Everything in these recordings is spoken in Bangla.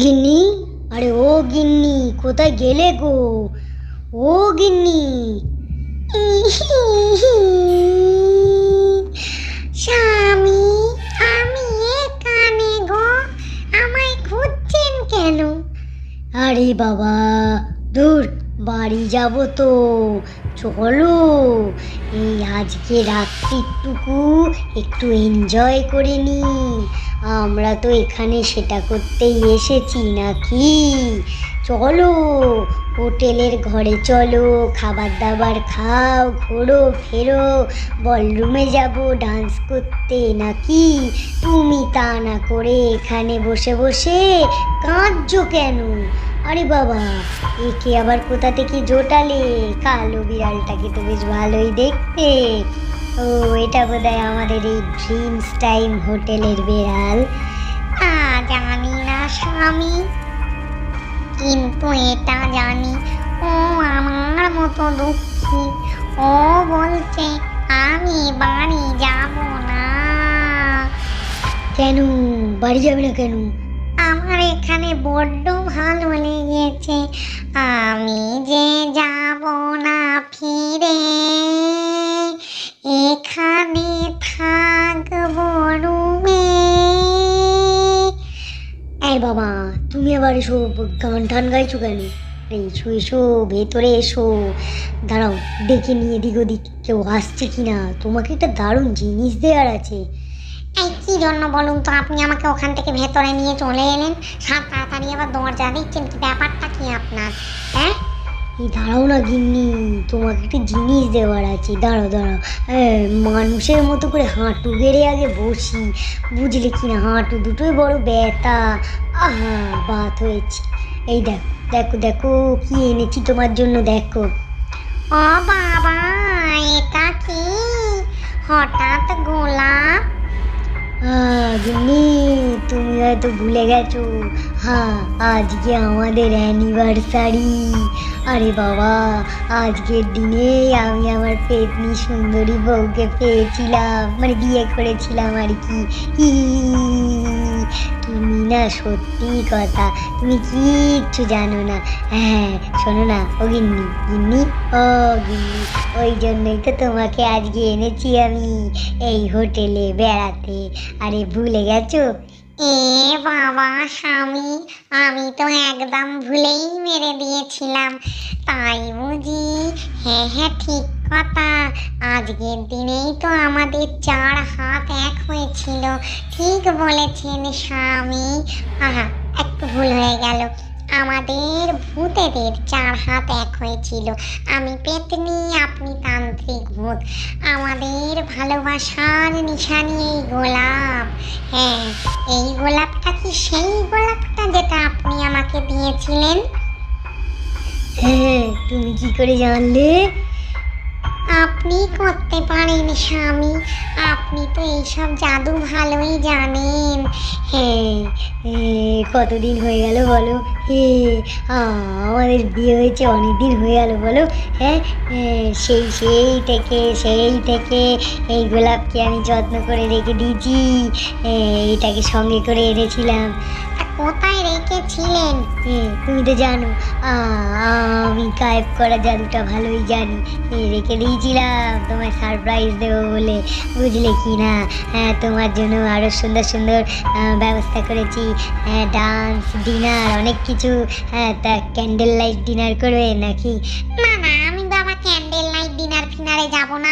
গিন্নি? আরে ও গিন্নি, কোথায় গেলে গো? ও গিন্নি। স্বামী গো, আমায় খুঁজছেন কেন? আরে বাবা, দূর, বাড়ি যাব তো। চলো, এই আজকে রাত্রিটুকু একটু এনজয় করে নি আমরা তো এখানে সেটা করতেই এসেছি নাকি? চলো, হোটেলের ঘরে চলো খাবার দাবার খাও, ঘোরো, ফেরো বলরুমে যাব ডান্স করতে নাকি? তুমি তা না করে এখানে বসে বসে কাঁদছো কেন? আরে বাবা, একে আবার কোথা থেকে জোটালে? কালো বিড়ালটাকে তো বেশ ভালোই দেখতে। ও, এটা বোধহয় আমাদের এই ড্রিমস টাইম হোটেলের বিড়াল। জানি না, স্বামী। কিন্তু এটা জানি। ও, আমার মতো দুঃখী। ও বলছে, আমি বাড়ি যাব না। কেন? বাড়ি যাবে না কেন? আমার এখানে বড্ড ভালো লেগেছে। আমি যে যাব না ফিরে। আবার এসো গান টান গাইছো কেন? এসো এসো, ভেতরে এসো। দাঁড়াও, ডেকে নিয়ে এদিক ওদিক কেউ আসছে কি না? তোমাকে একটা দারুণ জিনিস দেওয়ার আছে। এই কি জন্য বলুন তো, আপনি আমাকে ওখান থেকে ভেতরে নিয়ে চলে এলেন? সাত তাড়াতাড়ি আবার দরজা দিচ্ছেন কি ব্যাপারটা কি আপনার? দাঁড়াও না গিন্নি তোমাকে একটা জিনিস দেওয়ার আছে। দাঁড়াও দাঁড়াও। মানুষের মতো করে হাঁটু গেড়ে আগে বসি। বুঝলে কি না, হাঁটু দুটোই বড় ব্যথা। আহা, বাত হয়েছে। এই দেখো দেখো দেখো কি এনেছি তোমার জন্য, দেখো। ও বাবা, এটা কি? হঠাৎ গোলাপ? গিন্নি, তুমি হয়তো ভুলে গেছো। হ্যাঁ আজকে আমাদের অ্যানিভার্সারি আরে বাবা, আজকের দিনে আমি আমার পেতনি সুন্দরী বউকে পেয়েছিলাম। মানে বিয়ে করেছিলাম আর কি। তুমি না সত্যি কথা, তুমি কিচ্ছু জানো না। হ্যাঁ শোনো না, ও গিন্নি গিন্নি, ও গিন্নি, ওই জন্যই তো তোমাকে আজকে এনেছি আমি এই হোটেলে বেড়াতে। আরে ভুলে গেছো? এ বাবা স্বামী, আমি তো একদম ভুলেই মেরে দিয়েছিলাম। তাই বুঝি? হ্যাঁ হ্যাঁ ঠিক কথা। আজকের দিনেই তো আমাদের চার হাত এক হয়েছিল। ঠিক বলেছেন স্বামী। আহা একটু ভুল হয়ে গেল। আমাদের ভূতেদের চার হাত এক হয়েছিল। আমি পেতনি, আপনি তান্ত্রিক ভূত। আমাদের ভালোবাসার নিশানি এই গোলাপ। হ্যাঁ এই গোলাপটা কি সেই গোলাপটা যেটা আপনি আমাকে দিয়েছিলেন? হ্যাঁ তুমি কি করে জানলে? আপনি করতে পারেন স্বামী। আপনি তো এইসব জাদু ভালোই জানেন। হ্যাঁ কতদিন হয়ে গেল বলো। আমাদের বিয়ে হয়েছে অনেক দিন হয়ে গেল বলো। হ্যাঁ সেই সেই থেকে সেই থেকে এই গোলাপকে আমি যত্ন করে রেখে দিয়েছি। এটাকে সঙ্গে করে এনেছিলাম। কোথায় রেখেছিলেন? তুমি তো জানো আমি গায়েব করা জাদুটা ভালোই জানি। রেখে দিয়েছিলাম, তোমায় সারপ্রাইজ দেবো বলে। বুঝলে কি না? হ্যাঁ তোমার জন্য আরও সুন্দর সুন্দর ব্যবস্থা করেছি। হ্যাঁ ডান্স ডিনার অনেক কিছু। হ্যাঁ তা ক্যান্ডেল লাইট ডিনার করবে নাকি? না ডিনার ফিনারে যাব না।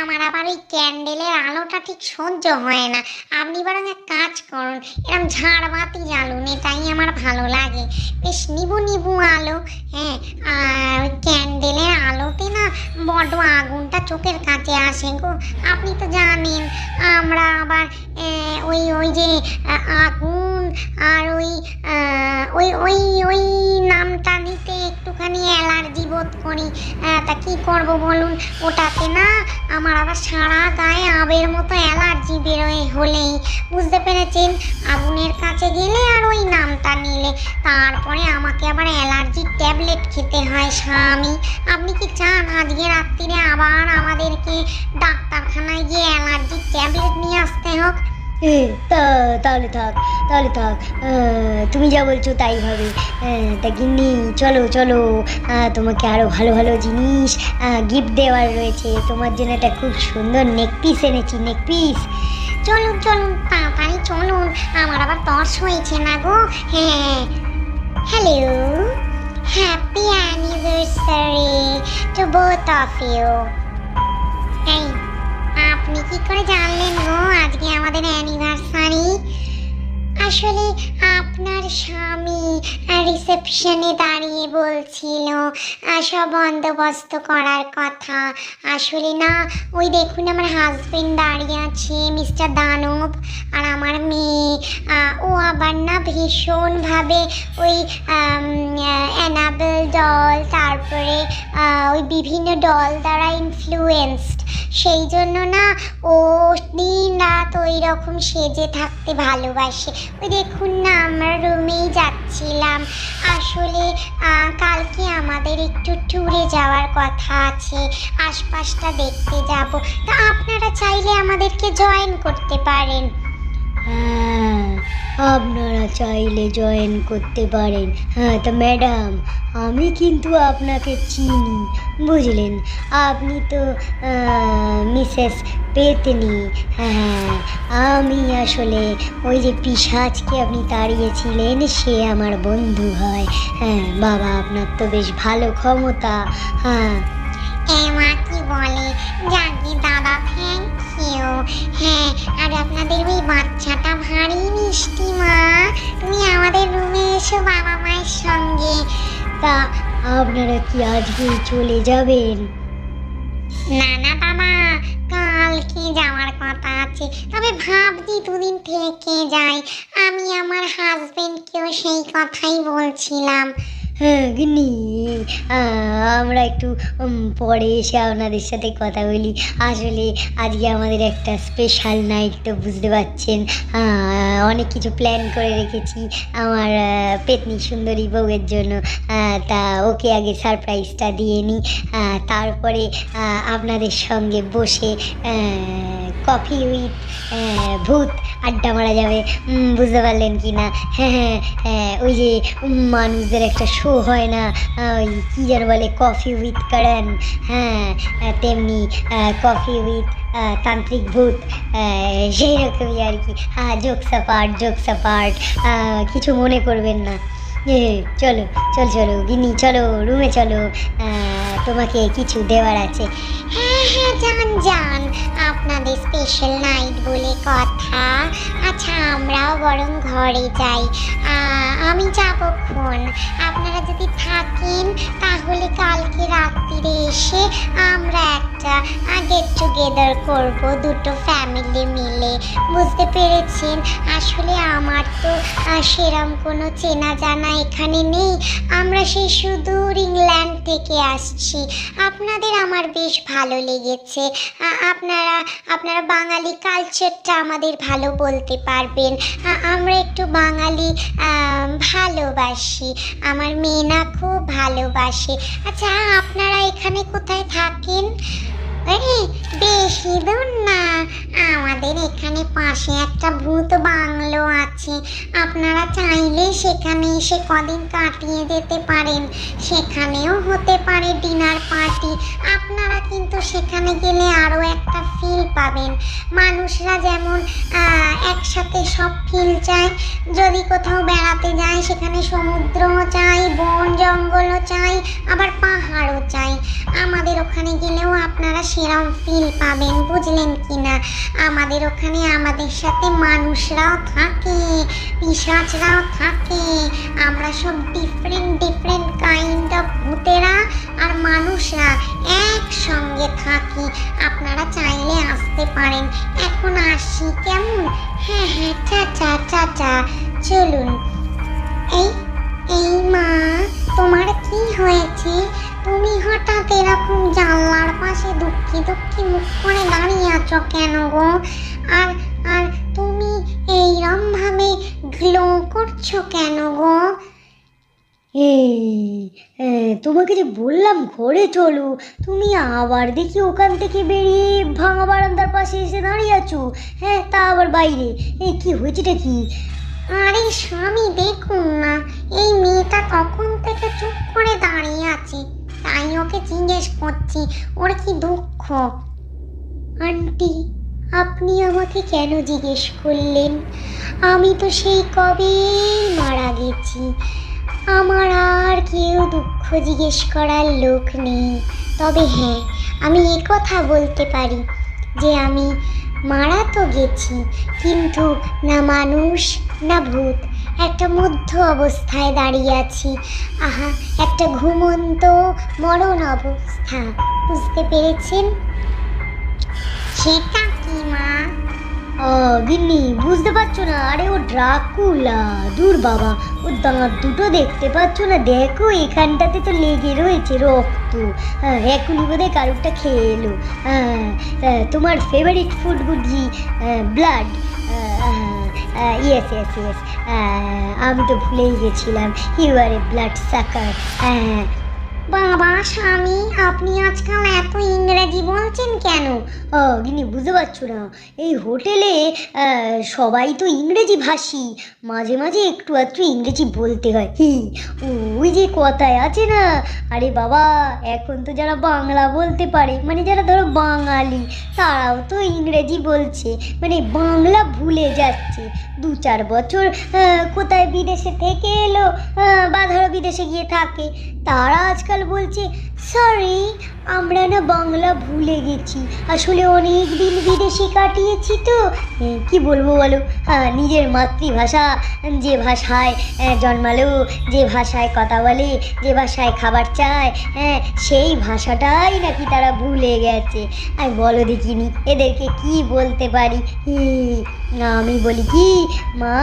আমার আবার ওই ক্যান্ডেলের আলোটা ঠিক সহ্য হয় না। আপনি বরং এক কাজ করুন এরকম ঝাড়বাতি জ্বালুন, এটাই আমার ভালো লাগে। বেশ নিবু নিবু আলো হ্যাঁ আর ক্যান্ডেলের আলোতে না বড্ড আগুনটা চোখের কাছে আসে গো। আপনি তো জানেন, আমরা আবার ওই ওই যে আগুন আর ওই ওই ওই ওই নামটা নিতে একটুখানি অ্যালার্জি বোধ করি। তা কি করব বলুন? ওটাতে না আমার আবার সারা গায়ে আবের মতো অ্যালার্জি বেরোয় হলেই। বুঝতে পেরেছেন? আগুনের কাছে গেলে আর ওই নামটা নিলে। তারপরে আমাকে আবার অ্যালার্জির ট্যাবলেট খেতে হয় স্বামী। আপনি কি চান আজকে রাত্রিরে আবার আমাদেরকে ডাক্তারখানায় গিয়ে অ্যালার্জির ট্যাবলেট নিয়ে আসতে হোক? তাহলে থাক তাহলে থাক তুমি যা বলছো তাই হবে। তা গিন্নি, চলো চলো তোমাকে আরও ভালো ভালো জিনিস গিফট দেওয়ার রয়েছে। তোমার জন্য একটা খুব সুন্দর নেকপিস এনেছি নেক পিস চলুন চলুন তাড়াতাড়ি চলুন আমার আবার তর্স হয়েছে না গো। হ্যাঁ। Hello happy anniversary to both of you আপনি কি করে জানলেন গো? আজকে আমাদের অ্যানিভার্সারি আসলে আপনার স্বামী রিসেপশনে দাঁড়িয়ে বলছিল আহ, সব বন্দোবস্ত করার কথা। আসলে না ওই দেখুন আমার হাজবেন্ড দাঁড়িয়ে আছে মিস্টার দানব আর আমার মেয়ে। ও আবার না ভীষণভাবে ওই অ্যানাবেল ডল তারপরে ওই বিভিন্ন ডল দ্বারা ইনফ্লুয়েন্সড সেই জন্য না ও দিন রাত ওই রকম সেজে থাকতে ভালোবাসে। ওই দেখুন না আমরা রুমেই যাচ্ছিলাম। আসলে কালকে আমাদের একটু ট্যুরে যাওয়ার কথা আছে। আশপাশটা দেখতে যাব। তা আপনারা চাইলে আমাদেরকে জয়েন করতে পারেন। হ্যাঁ আপনারা চাইলে জয়েন করতে পারেন। হ্যাঁ তো ম্যাডাম আমি কিন্তু আপনাকে চিনি, বুঝলেন? আপনি তো মিসেস পেতনি। হ্যাঁ আমি আসলে ওই যে পিসাজকে আপনি তাড়িয়েছিলেন, সে আমার বন্ধু হয়। হ্যাঁ বাবা আপনার তো বেশ ভালো ক্ষমতা। হ্যাঁ। এমা কি বলে হ্যাঁ আর আপনাদের ওই বাচ্চাটা ভারী মিষ্টি মা। তুমি আমাদের রুমে এসো বাবা মায়ের সঙ্গে। তা আপনারা কি আজকেই চলে যাবেন? না না বাবা কালকে যাওয়ার কথা আছে। তবে ভাবছি দুদিন থেকে যাই। আমি আমার হাজবেন্ডকেও সেই কথাই বলছিলাম। গিন্নি। আহ, আমরা একটু পরে এসে আপনাদের সাথে কথা বলি। আসলে আজকে আমাদের একটা স্পেশাল নাইট তো বুঝতে পারছেন। অনেক কিছু প্ল্যান করে রেখেছি আমার পেতনি সুন্দরী বউয়ের জন্য। তা ওকে আগে সারপ্রাইজটা দিয়ে নিই তারপরে আপনাদের সঙ্গে বসে কফি উইথ ভূত আড্ডা মারা যাবে। বুঝতে পারলেন কি না? হ্যাঁ হ্যাঁ হ্যাঁ ওই যে মানুষদের একটা শো হয় না? ওই কী যেন বলে কফি উইথ কারণ হ্যাঁ তেমনি কফি উইথ তান্ত্রিক ভূত। সেই রকমই আর কি। হ্যাঁ জোকস পার্ট জোকস পার্ট কিছু মনে করবেন না। চলো, চল, চলো, গিন্নি, চলো, রুমে চলো। তোমাকে কিছু দেওয়ার আছে। হ্যাঁ হ্যাঁ যান যান আপনাদের স্পেশাল নাইট বলে কথা। আচ্ছা আমরাও বরং ঘরে যাই। আমি যাবক্ষণ আপনারা যদি থাকেন, তাহলে কালকে রাত্রিরে এসে আমরা একটা গেট টুগেদার করব দুটো ফ্যামিলি মিলে। বুঝতে পেরেছেন? আসলে আমার তো সেরম কোনো চেনা জানা এখানে নেই। আমরা সেই সুদূর ইংল্যান্ড থেকে আসছি। আপনাদের আমার বেশ ভালো লেগেছে। আপনারা আপনারা বাঙালি কালচারটা আমাদের ভালো বলতে পারবেন। আমরা একটু বাঙালি ভালোবাসি। আমার মেয়েনা খুব ভালোবাসে। আচ্ছা আপনারা এখানে কোথায় থাকেন? বেশি দূর না। আমাদের এখানে পাশে একটা ভূত বাংলো আছে। আপনারা চাইলে সেখানে এসে কদিন কাটিয়ে যেতে পারেন। সেখানেও হতে পারে ডিনার পার্টি। কিন্তু সেখানে গেলে আরও একটা ফিল পাবেন। মানুষরা যেমন একসাথে সব ফিল চায়। যদি কোথাও বেড়াতে যায়, সেখানে সমুদ্রও চাই বন জঙ্গলও চাই আবার পাহাড়ও চাই আমাদের ওখানে গেলেও আপনারা সেরম ফিল পাবেন, বুঝলেন কি না আমাদের ওখানে আমাদের সাথে মানুষরাও থাকে, পিসাচরাও থাকে। আমরা সব ডিফারেন্ট ডিফারেন্ট কাইন্ড অফ ভূতেরা আর মানুষরা। আপনারা চাইলে আসতে পারেন। এখন আসি, কেমন? হ্যাঁ হ্যাঁ চাচা চাচা চলুন। এই এই মা, তোমার কি হয়েছে? তুমি হঠাৎ এরকম জানলার পাশে দুঃখী দুঃখী মুখ করে দাঁড়িয়ে আছো কেন গো? আর আর তুমি এইরম ভাবে গ্লো করছ কেন গো? এই তোমাকে যে বললাম ঘরে চলো তুমি আবার দেখি ওখান থেকে বেরিয়ে ভাঙা বারান্দার পাশে এসে দাঁড়িয়ে আছো। হ্যাঁ তা আবার বাইরে। এই কি হয়েছেটা কি? আরে স্বামী দেখুন না এই মেয়েটা তখন থেকে চুপ করে দাঁড়িয়ে আছে? তাই ওকে জিজ্ঞেস করছি ওর কি দুঃখ? আন্টি আপনি আমাকে কেন জিজ্ঞেস করলেন? আমি তো সেই কবে মারা গেছি। আমার আর কেউ দুঃখ জিজ্ঞেস করার লোক নেই। তবে হ্যাঁ আমি কথা বলতে পারি যে আমি মারা তো গেছি, কিন্তু না মানুষ, না ভূত। একটা মধ্য অবস্থায় দাঁড়িয়ে আছি। আহা, একটা ঘুমন্ত মরণ অবস্থা। বুঝতে পেরেছেন? সেটা কি মা? গিন্নি, বুঝতে পারছ না? আরে ও ড্রাকুলা, দূর বাবা। ও দাঁত দুটো দেখতে পাচ্ছ না? দেখো, এখানটাতে তো লেগে রয়েছে রক্ত। এখনই বোধহয় কারুরটা খেয়ে এলো তোমার ফেভারিট ফুড বুঝি ব্লাড ইয়েস ইয়েস ইয়েস আমি তো ভুলেই গেছিলাম। ইউ আর এ ব্লাড সাকার হ্যাঁ বাবা, স্বামী, আপনি আজকাল এত ইংরেজি বলছেন কেন? ও গিনি বুঝতে পারছ না। এই হোটেলে সবাই তো ইংরেজি ভাষী। মাঝে মাঝে একটু আধটু ইংরেজি বলতে হয়। হি, ওই যে কথায় আছে না? আরে বাবা, এখন তো যারা বাংলা বলতে পারে মানে যারা ধরো বাঙালি, তারাও তো ইংরেজি বলছে। মানে বাংলা ভুলে যাচ্ছে। দু চার বছর কোথায় বিদেশে থেকে এলো বা ধরো বিদেশে গিয়ে থাকে। তারা আজকাল বলছে সরি আমরা না বাংলা ভুলে গেছি। আসলে অনেক দিন বিদেশে কাটিয়েছি তো। কি বলব বলো? নিজের মাতৃভাষা যে ভাষায় জন্মালো, যে ভাষায় কথা বলে, যে ভাষায় খাবার চায় হ্যাঁ সেই ভাষাটাই নাকি তারা ভুলে গেছে। আমি বলো দেখিনি, এদেরকে কি বলতে পারি? আমি বলি, কি? মা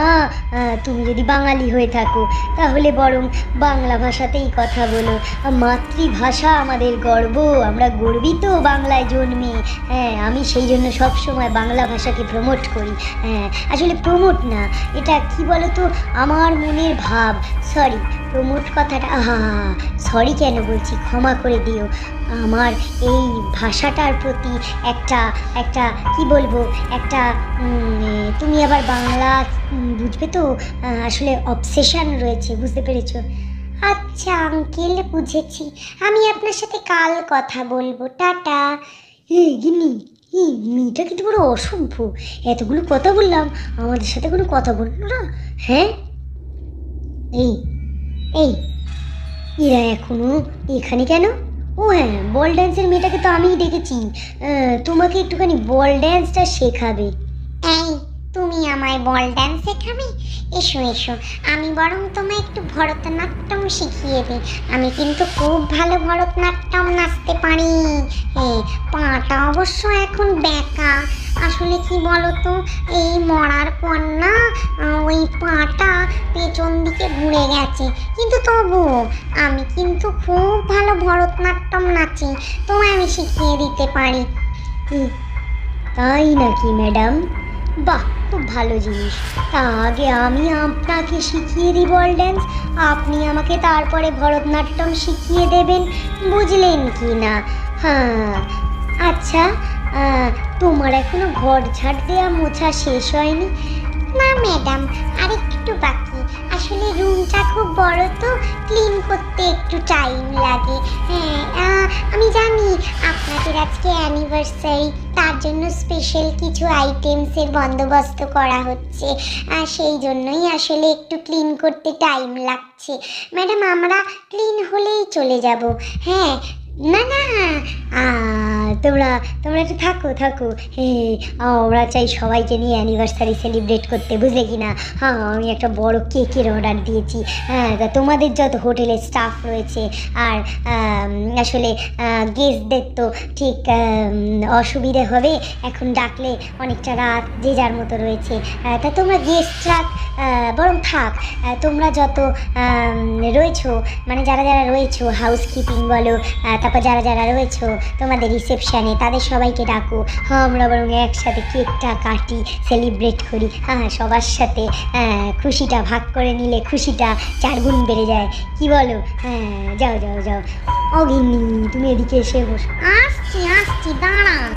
তুমি যদি বাঙালি হয়ে থাকো, তাহলে বরং বাংলা ভাষাতেই কথা বলো। মাতৃভাষা আমাদের গর্ব, আমরা গর্বিত বাংলায় জন্মে। হ্যাঁ আমি সেই জন্য সবসময় বাংলা ভাষাকে প্রমোট করি। হ্যাঁ আসলে প্রমোট না, এটা কি বলো তো আমার মনের ভাব সরি প্রমোট কথাটা, আহা সরি কেন বলছি, ক্ষমা করে দিও। আমার এই ভাষাটার প্রতি একটা একটা, কি বলব, একটা তুমি আবার বাংলা বুঝবে তো? আসলে অবসেশন রয়েছে, বুঝতে পেরেছ? আচ্ছা আঙ্কেল বুঝেছি। আমি আপনার সাথে কাল কথা বলব। টাটা। এই গিন্নি এই মেয়েটা কিন্তু বড় অসভ্য। এতগুলো কথা বললাম, আমাদের সাথে কোনো কথা বলল না? হ্যাঁ? এই এই, এরা এখনও এখানে কেন? ও হ্যাঁ বল ড্যান্সের মেয়েটাকে তো আমিই দেখেছি। তোমাকে একটুখানি বল ড্যান্সটা শেখাবে। এই তুমি আমায় বল ডান্স শেখাবে এসো এসো। আমি বরং তোমায় একটু ভরতনাট্যম শিখিয়ে দিই। আমি কিন্তু খুব ভালো ভরতনাট্যম নাচতে পারি। হ্যাঁ পাটা অবশ্য এখন বেঁকা। আসলে কি বলতো, এই মরার পর না ওই পাটা পেছন দিকে ঘুরে গেছে। কিন্তু তবু আমি কিন্তু খুব ভালো ভরতনাট্যম নাচি। তোমায় আমি শিখিয়ে দিতে পারি। তাই নাকি, ম্যাডাম? বাহ! খুব ভালো জিনিস। তা আগে আমি আপনাকে শিখিয়ে দিই বল ড্যান্স আপনি আমাকে তারপরে ভরতনাট্যম শিখিয়ে দেবেন, বুঝলেন কি না? হ্যাঁ। আচ্ছা তোমার এখনও ঘর ঝাড় দেওয়া মোছা শেষ হয়নি? না ম্যাডাম আরেকটু বাকি আসলে রুমটা খুব বড় তো ক্লিন করতে একটু টাইম লাগে। হ্যাঁ আমি জানি আপনাদের আজকে অ্যানিভার্সারি তার জন্য স্পেশাল কিছু আইটেমসের বন্দোবস্ত করা হচ্ছে। আর সেই জন্যই আসলে একটু ক্লিন করতে টাইম লাগছে। ম্যাডাম, আমরা ক্লিন হলেই চলে যাব। হ্যাঁ না না তোমরা তোমরা একটু থাকো থাকো। হে আমরা চাই সবাইকে নিয়ে অ্যানিভার্সারি সেলিব্রেট করতে, বুঝলে কি না? হ্যাঁ আমি একটা বড় কেকের অর্ডার দিয়েছি। হ্যাঁ তা তোমাদের যত হোটেলের স্টাফ রয়েছে আর আসলে গেস্টদের তো ঠিক অসুবিধে হবে। এখন ডাকলে অনেকটা রাত যে যার মতো রয়েছে। তা তোমরা গেস্টরা বরং থাক। তোমরা যত রয়েছো মানে যারা যারা রয়েছো হাউসকিপিং বলো তারপর যারা যারা রয়েছো, তোমাদের রিসেপশন অনুষ্ঠানে তাদের সবাইকে ডাকো। হ্যাঁ আমরা বরং একসাথে কেকটা কাটি সেলিব্রেট করি। হ্যাঁ সবার সাথে হ্যাঁ খুশিটা ভাগ করে নিলে খুশিটা চারগুণ বেড়ে যায়। কি বলো? হ্যাঁ যাও যাও যাও। অগিন্নি, তুমি এদিকে এসে বসো। আসছি আসছি দাঁড়া